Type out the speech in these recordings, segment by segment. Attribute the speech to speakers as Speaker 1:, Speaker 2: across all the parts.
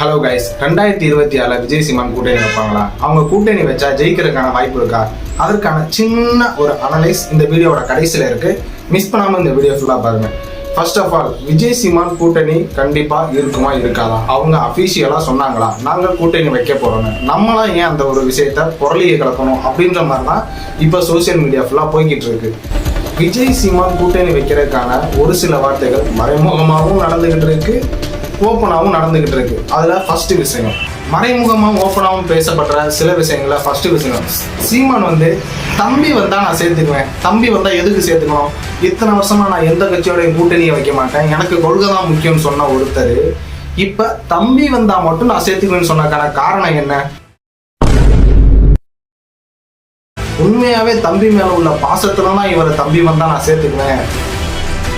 Speaker 1: Hello guys ரெண்டாயிரத்தி இருபத்தி ஆறில் விஜய் சிமான் கூட்டணி வைப்பாங்களா? அவங்க கூட்டணி வச்சா ஜெயிக்கிறதுக்கான வாய்ப்பு இருக்கா? அதற்கான சின்ன ஒரு அனலைஸ் இந்த வீடியோவோட கடைசியில் இருக்கு. மிஸ் பண்ணாமல் இந்த வீடியோ ஃபுல்லாக பாருங்க. First of all Vijay Seeman கூட்டணி கண்டிப்பாக இருக்குமா இருக்காதா? அவங்க அஃபீஷியலாக சொன்னாங்களா? நாங்கள் கூட்டணி வைக்க போகிறோங்க நம்மளாம் ஏன் அந்த ஒரு விஷயத்த புரளியை கலக்கணும் அப்படின்ற மாதிரி தான் இப்போ சோசியல் மீடியா ஃபுல்லாக போய்கிட்டு இருக்கு. விஜய் சீமான் கூட்டணி வைக்கிறதுக்கான ஒரு சில வார்த்தைகள் மறைமுகமாகவும் நடந்துகிட்டு இருக்கு. ஓப்பனாகவும் நடந்துகிட்டு இருக்கு. அதில் ஃபர்ஸ்ட் விஷயம். மறைமுகமாகவும் ஓப்பனாகவும் பேசப்படுற சில விஷயங்களில் ஃபர்ஸ்ட் விஷயம். சீமான் வந்து தம்பி வந்தால் நான் சேர்த்துக்குவேன். தம்பி வந்தால் எதுக்கு சேர்த்துக்கணும்? இத்தனை வருஷமா நான் எந்த கட்சியோட கூட்டணியை வைக்க மாட்டேன். எனக்கு கொள்கை தான் முக்கியம்னு சொன்ன ஒருத்தர் இப்போ தம்பி வந்தால் மட்டும் நான் சேர்த்துக்குவேன்னு சொன்னதுக்கான காரணம் என்ன? உண்மையாவே தம்பி மேல உள்ள பாசத்துல தான் இவரை தம்பி வந்தா நான் சேர்த்துக்குவேன்.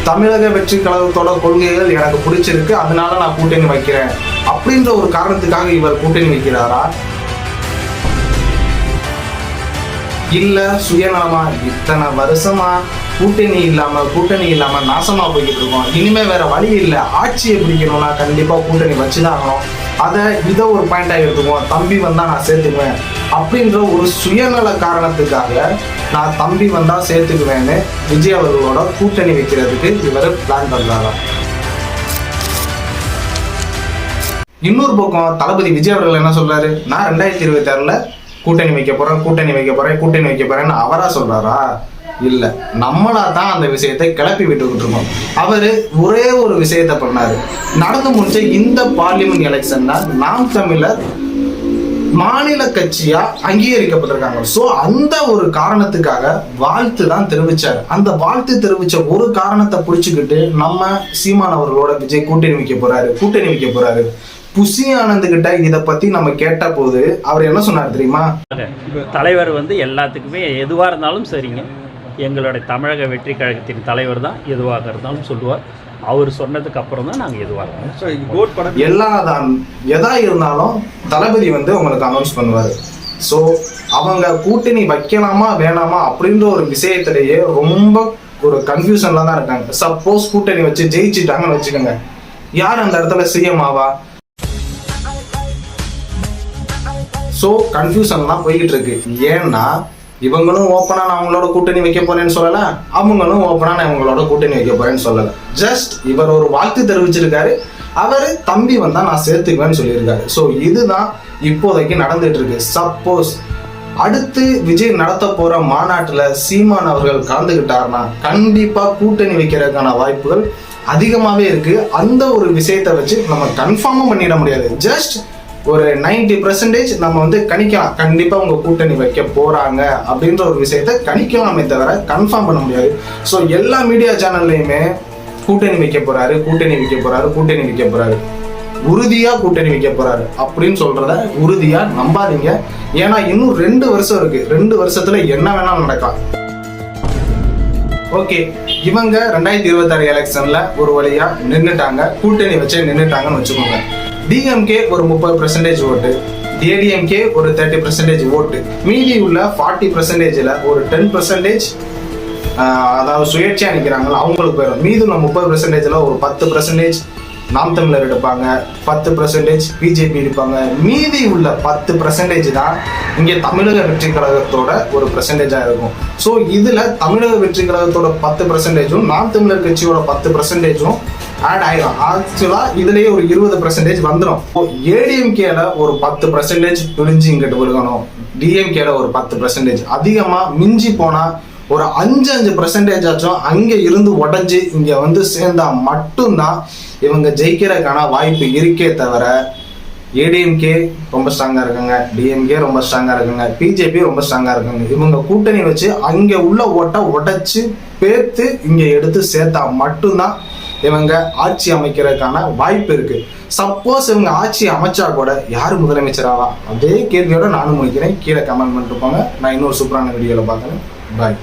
Speaker 1: தமிழக வெற்றி கழகத்தோட கொள்கைகள் எனக்கு பிடிச்சிருக்கு அதனால நான் கூட்டணி வைக்கிறேன். அப்படின்ற ஒரு காரணத்துக்காக இவர் கூட்டணி வைக்கிறாரா? இல்ல சுயநலமா இத்தனை வருஷமா கூட்டணி இல்லாம கூட்டணி இல்லாம நாசமா போய்கிட்டு இருக்கோம். இனிமே வேற வழி இல்லை. ஆட்சியை பிடிக்கணும்னா கண்டிப்பா கூட்டணி வச்சுதான் ஆகணும். அதை இதை ஒரு பாயிண்டா எடுத்துக்குவோம். தம்பி வந்தா நான் சேர்த்துக்குவேன். அப்படின்ற ஒரு சுயநல காரணத்துக்காக நான் தம்பி வந்தா சேர்த்துக்குவேன்னு விஜய் அவர்களோட கூட்டணி வைக்கிறதுக்கு இவர் பிளான் பண்றாராம். இன்னொரு பக்கம் தளபதி விஜய் அவர்கள் என்ன சொல்றாரு? நான் ரெண்டாயிரத்தி இருபத்தி ஆறுல கூட்டணி வைக்க போறேன் கூட்டணி வைக்க போறேன் கூட்டணி வைக்க போறேன்னு அவரா சொல்றாரா? இல்ல நம்மளா தான் அந்த விஷயத்தை கிளப்பி விட்டுக்கிட்டு இருக்கோம். அவரு ஒரே ஒரு விஷயத்த பண்ணாரு. நடந்து முடிச்ச இந்த பார்லிமெண்ட் எலெக்ஷன்ல நாம் தமிழர் மாநில கட்சியா அங்கீகரிக்கப்பட்டிருக்காங்க. சோ அந்த ஒரு காரணத்துக்காக வாழ்த்து தான் தெரிவிச்சாரு. அந்த வாழ்த்து தெரிவிச்ச ஒரு காரணத்தை புடிச்சுக்கிட்டு நம்ம சீமான் அவர்களோட விஜய் கூட்டணி வைக்க போறாரு கூட்டணி வைக்க போறாரு. புசி ஆனந்த் கிட்ட இத பத்தி நம்ம கேட்ட போது அவர் என்ன சொன்னார் தெரியுமா?
Speaker 2: தலைவர் வந்து எல்லாத்துக்குமே எதுவாக இருந்தாலும் சரிங்க. எங்களுடைய தமிழக வெற்றி கழகத்தின் தலைவர் தான் எதுவாக இருந்தாலும் சொல்லுவார். அவர் சொன்னதுக்கு அப்புறம் தான் நாங்கள் எதுவாக
Speaker 1: எல்லா தான் எதா இருந்தாலும் தளபதி வந்து உங்களுக்கு அனௌன்ஸ் பண்ணுவாரு. ஸோ அவங்க கூட்டணி வைக்கலாமா வேணாமா அப்படின்ற ஒரு விஷயத்திலேயே ரொம்ப ஒரு கன்ஃபியூஷன்ல தான் இருக்காங்க. சப்போஸ் கூட்டணி வச்சு ஜெயிச்சிட்டாங்கன்னு வச்சுக்கோங்க. யார் அந்த இடத்துல சிஎம் ஆவா? ஸோ கன்ஃபியூஷன்லாம் போய்கிட்டு இருக்கு. ஏன்னா இவங்களும் ஓப்பனா நான் அவங்களோட கூட்டணி வைக்க போறேன்னு சொல்லல அவங்களும் ஓப்பனா நான் இவங்களோட கூட்டணி வைக்க போறேன்னு சொல்லல. ஜஸ்ட் இவர் ஒரு வாழ்த்து தெரிவிச்சிருக்காரு. அவர் தம்பி வந்தா நான் சேர்த்துக்குவேன்னு சொல்லியிருக்காரு. ஸோ இதுதான் இப்போதைக்கு நடந்துட்டு இருக்கு சப்போஸ் அடுத்து விஜய் நடத்த போற மாநாட்டுல சீமான் அவர்கள் கலந்துகிட்டார்னா கண்டிப்பா கூட்டணி வைக்கிறதுக்கான வாய்ப்புகள் அதிகமாவே இருக்கு. அந்த ஒரு விஷயத்தை வச்சு நம்ம கன்ஃபார்மும் பண்ணிட முடியாது. ஜஸ்ட் ஒரு 90% பர்சன்டேஜ் நம்ம வந்து கணிக்கலாம். கண்டிப்பாக உங்கள் கூட்டணி வைக்க போகிறாங்க அப்படின்ற ஒரு விஷயத்த கணிக்கலாமே தவிர கன்ஃபார்ம் பண்ண முடியாது. ஸோ எல்லா மீடியா சேனல்லையுமே கூட்டணி வைக்க போறாரு கூட்டணி வைக்க போறாரு கூட்டணி வைக்க போறாரு. உறுதியா கூட்டணி வைக்க போறாரு அப்படின்னு சொல்றத உறுதியா நம்பாதீங்க. ஏன்னா இன்னும் ரெண்டு வருஷம் இருக்கு. ரெண்டு வருஷத்துல என்ன வேணாலும் நடக்கலாம். ஓகே இவங்க ரெண்டாயிரத்தி இருபத்தாறு எலெக்ஷன்ல ஒரு வழியா நின்னுட்டாங்க. கூட்டணி வச்சே நின்னுட்டாங்கன்னு வச்சுக்கோங்க. டிஎம்கே ஒரு முப்பது பர்சன்டேஜ் ஓட்டு ஏடிஎம்கே ஒரு தேர்ட்டி பர்சன்டேஜ் ஓட்டு மீதி உள்ள ஃபார்ட்டி பர்சன்டேஜில் ஒரு டென் பர்சன்டேஜ் அதாவது சுயேட்சையாக நிற்கிறாங்களா அவங்களுக்கு போயிடும் மீதி உள்ள முப்பது பர்சன்டேஜில் ஒரு பத்து பர்சன்டேஜ் நாம் தமிழர் எடுப்பாங்க பத்து பர்சன்டேஜ் பிஜேபி எடுப்பாங்க. மீதி உள்ள பத்து பர்சன்டேஜ் தான் இங்கே தமிழக வெற்றி கழகத்தோட ஒரு பர்சன்டேஜாக இருக்கும். ஸோ இதில் தமிழக வெற்றி கழகத்தோட பத்து பர்சன்டேஜும் நாம் தமிழர் கட்சியோட பத்து பர்சன்டேஜும் ஆட் ஆயிடும் ஆக்சுவலா இதுலயே ஒரு இருபது பர்சன்டேஜ் வந்துடும் ஏடிஎம்கேல ஒரு பத்து பர்சன்டேஜ் பிரிஞ்சு இங்கிட்டு விழுகணும். டிஎம்கேல ஒரு பத்து பர்சன்டேஜ் அதிகமா மிஞ்சி போனா ஒரு அஞ்சு அஞ்சு பர்சன்டேஜ் ஆச்சும் அங்கே இருந்து உடஞ்சி இங்கே வந்து சேர்ந்தா மட்டும்தான் இவங்க ஜெயிக்கிறதுக்கான வாய்ப்பு இருக்கே தவிர ஏடிஎம்கே ரொம்ப ஸ்ட்ராங்காக இருக்காங்க. டிஎம்கே ரொம்ப ஸ்ட்ராங்காக இருக்காங்க. பிஜேபி ரொம்ப ஸ்ட்ராங்காக இருக்காங்க. இவங்க கூட்டணி வச்சு அங்கே உள்ள ஓட்டை உடைச்சு பேர்த்து இங்கே எடுத்து சேர்த்தா மட்டும்தான் இவங்க ஆட்சி அமைக்கிறதுக்கான வாய்ப்பு இருக்கு. சப்போஸ் இவங்க ஆட்சி அமைச்சா கூட யார் முதலமைச்சராவா? அதே கேள்வியோட நானும் முடிக்கிறேன் கீழே கமெண்ட் பண்ணிட்டு போங்க. நான் இன்னொரு சூப்பரான வீடியோவில் பார்க்குறேன். பாய்